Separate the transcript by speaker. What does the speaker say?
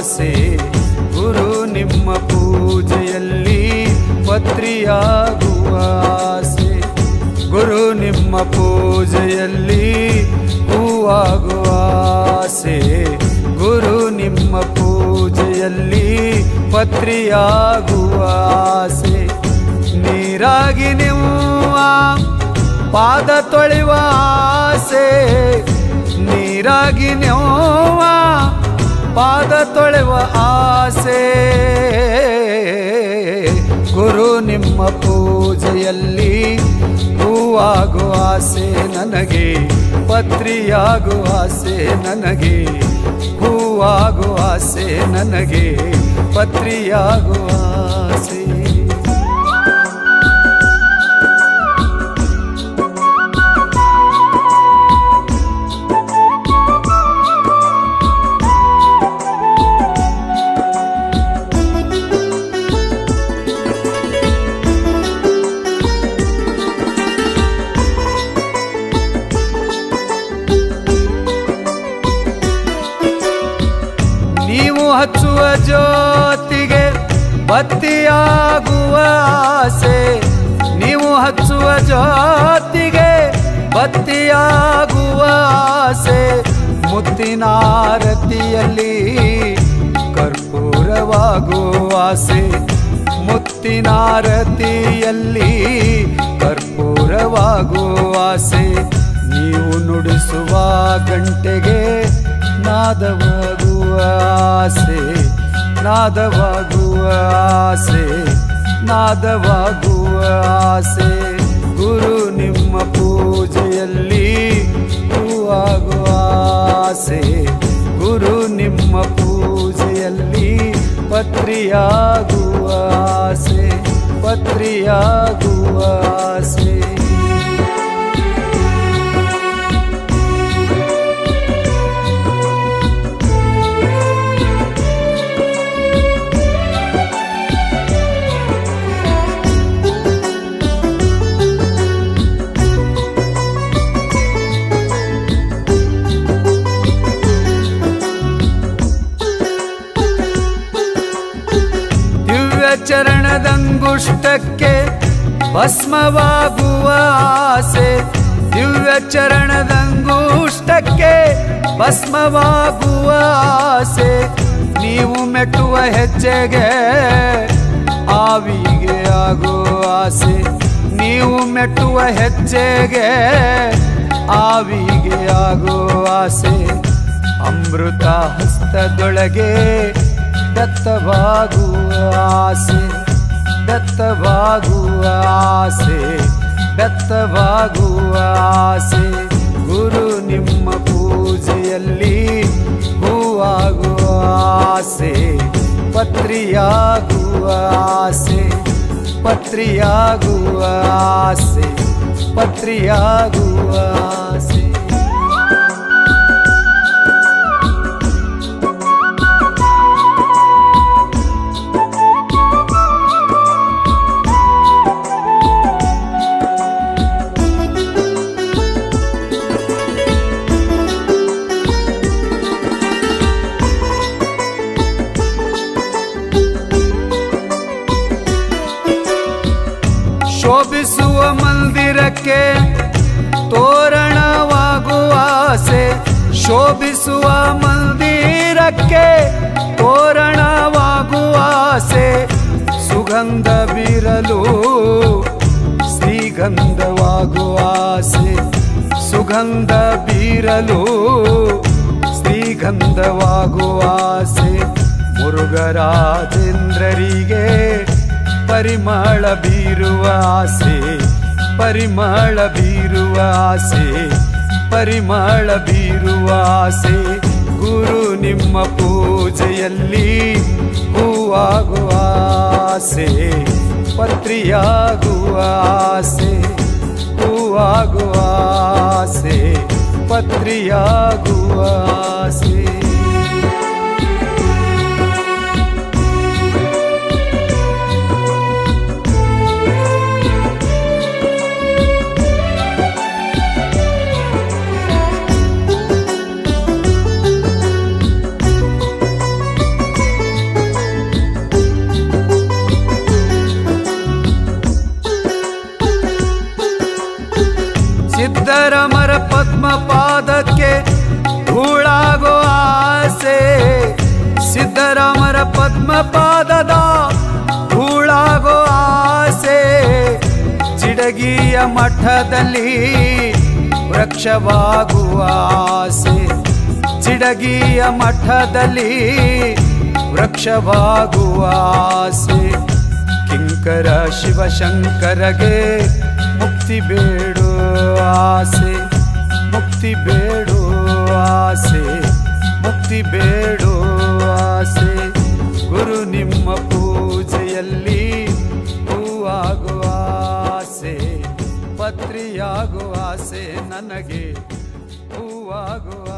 Speaker 1: ಆಸೆ ಗುರು, ನಿಮ್ಮ ಪೂಜೆಯಲ್ಲಿ ಪತ್ರಿಯಾಗುವ ಆಸೆ. ಗುರು, ನಿಮ್ಮ ಪೂಜೆಯಲ್ಲಿ ಹೂವಾಗುವ ಆಸೆ. ಗುರು, ನಿಮ್ಮ ಪೂಜೆಯಲ್ಲಿ ಪತ್ರಿಯಾಗುವ ಆಸೆ. ನೀರಾಗಿ ನಿಮ್ಮ ಪಾದ ತೊಳೆಯುವ ಆಸೆ. ನೀರಾಗಿ ಪಾದ ತೊಳೆವ ಆಸೆ. ಗುರು ನಿಮ್ಮ ಪೂಜೆಯಲ್ಲಿ ಹೂವಾಗುವ ಆಸೆ ನನಗೆ ಪತ್ರಿಯಾಗುವ ಆಸೆ ನನಗೆ ಹೂವಾಗುವ ಆಸೆ ನನಗೆ ಪತ್ರಿಯಾಗುವ ಆಸೆ ಜ್ಯೋತಿಗೆ ಬತ್ತಿಯಾಗುವ ಆಸೆ. ನೀವು ಹಚ್ಚುವ ಜ್ಯೋತಿಗೆ ಬತ್ತಿಯಾಗುವ ಆಸೆ. ಮುತ್ತಿನಾರತಿಯಲ್ಲಿ ಕರ್ಪೂರವಾಗುವ ಆಸೆ. ಮುತ್ತಿನಾರತಿಯಲ್ಲಿ ಕರ್ಪೂರವಾಗುವ ಆಸೆ. ನೀವು ನುಡಿಸುವ ಗಂಟೆಗೆ ನಾದವಾಗುವ ಆಸೆ. ನಾದವಾಗುವ ಆಸೆ ನಾದವಾಗುವ ಆಸೆ. ಗುರು ನಿಮ್ಮ ಪೂಜೆಯಲ್ಲಿ ಹೂವಾಗುವ ಆಸೆ. ಗುರು ನಿಮ್ಮ ಪೂಜೆಯಲ್ಲಿ ಪತ್ರಿಯಾಗುವ ಆಸೆ ಪತ್ರಿಯಾಗುವ ಆಸೆ. ಚರಣದಂಗುಷ್ಟಕ್ಕೆ ಭಸ್ಮವಾಗುವ ಆಸೆ. ದಿವ್ಯ ಚರಣದಂಗುಷ್ಟಕ್ಕೆ ಭಸ್ಮವಾಗುವ ಆಸೆ. ನೀವು ಮೆಟ್ಟುವ ಹೆಜ್ಜೆಗೆ ಆವಿಗೆ ಆಗುವ ಆಸೆ. ನೀವು ಮೆಟ್ಟುವ ಹೆಜ್ಜೆಗೆ ಆವಿಗೆ ಆಗುವ ಆಸೆ. ಅಮೃತ ಹಸ್ತದೊಳಗೆ ದತ್ತವಾಗುವ ಆಸೆ ದತ್ತವಾಗುವ ಆಸೆ ದತ್ತವಾಗುವ ಆಸೆ. ಗುರು ನಿಮ್ಮ ಪೂಜೆಯಲ್ಲಿ ಹೂವಾಗುವ ಆಸೆ, ಪತ್ರಿಯಾಗುವ ಆಸೆ ಪತ್ರಿಯಾಗುವ ಆಸೆ, ಪತ್ರಿಯಾಗುವ ಶೋಭಿಸುವ ಮಂದಿರಕ್ಕೆ ತೋರಣವಾಗುವ ಆಸೆ. ಶೋಭಿಸುವ ಮಂದಿರಕ್ಕೆ ತೋರಣವಾಗುವ ಆಸೆ. ಸುಗಂಧ ಬೀರಲು ಶ್ರೀಗಂಧವಾಗುವ ಆಸೆ. ಸುಗಂಧ ಬೀರಲು ಶ್ರೀಗಂಧವಾಗುವ ಆಸೆ. ಮುರುಘರಾಜೇಂದ್ರರಿಗೆ ಪರಿಮಳ ಬೀರುವ ಆಸೆ, ಪರಿಮಳ ಬೀರುವ ಆಸೆ, ಪರಿಮಳ ಬೀರುವ ಆಸೆ. ಗುರು ನಿಮ್ಮ ಪೂಜೆಯಲ್ಲಿ ಹೂವಾಗುವ ಆಸೆ, ಪತ್ರಿಯಾಗುವ ಆಸೆ, ಹೂವಾಗುವ ಆಸೆ, ಪತ್ರಿಯಾಗುವ ಆಸೆ. ಸಿದ್ಧರಮರ ಪದ್ಮ ಪಾದಕ್ಕೆ ಧೂಳಾಗೋ ಆಸೆ. ಸಿದ್ಧರಾಮರ ಪದ್ಮ ಪಾದದ ಧೂಳಾಗೋ ಆಸೆ. ಚಿಡಗಿಯ ಮಠದಲ್ಲಿ ವೃಕ್ಷವಾಗುವ ಆಸೆ. ಚಿಡಗಿಯ ಮಠದಲ್ಲಿ ವೃಕ್ಷವಾಗುವ ಕಿಂಕರ ಶಿವಶಂಕರಗೆ ಮುಕ್ತಿ ಬೇಡು ಆಸೆ, ಮುಕ್ತಿ ಬೇಡು ಆಸೆ, ಮುಕ್ತಿ ಬೇಡು ಆಸೆ. ಗುರು ನಿಮ್ಮ ಪೂಜೆಯಲ್ಲಿ ಹೂವಾಗುವ ಆಸೆ, ಪತ್ರಿಯಾಗುವ ಆಸೆ ನನಗೆ, ಹೂವಾಗುವ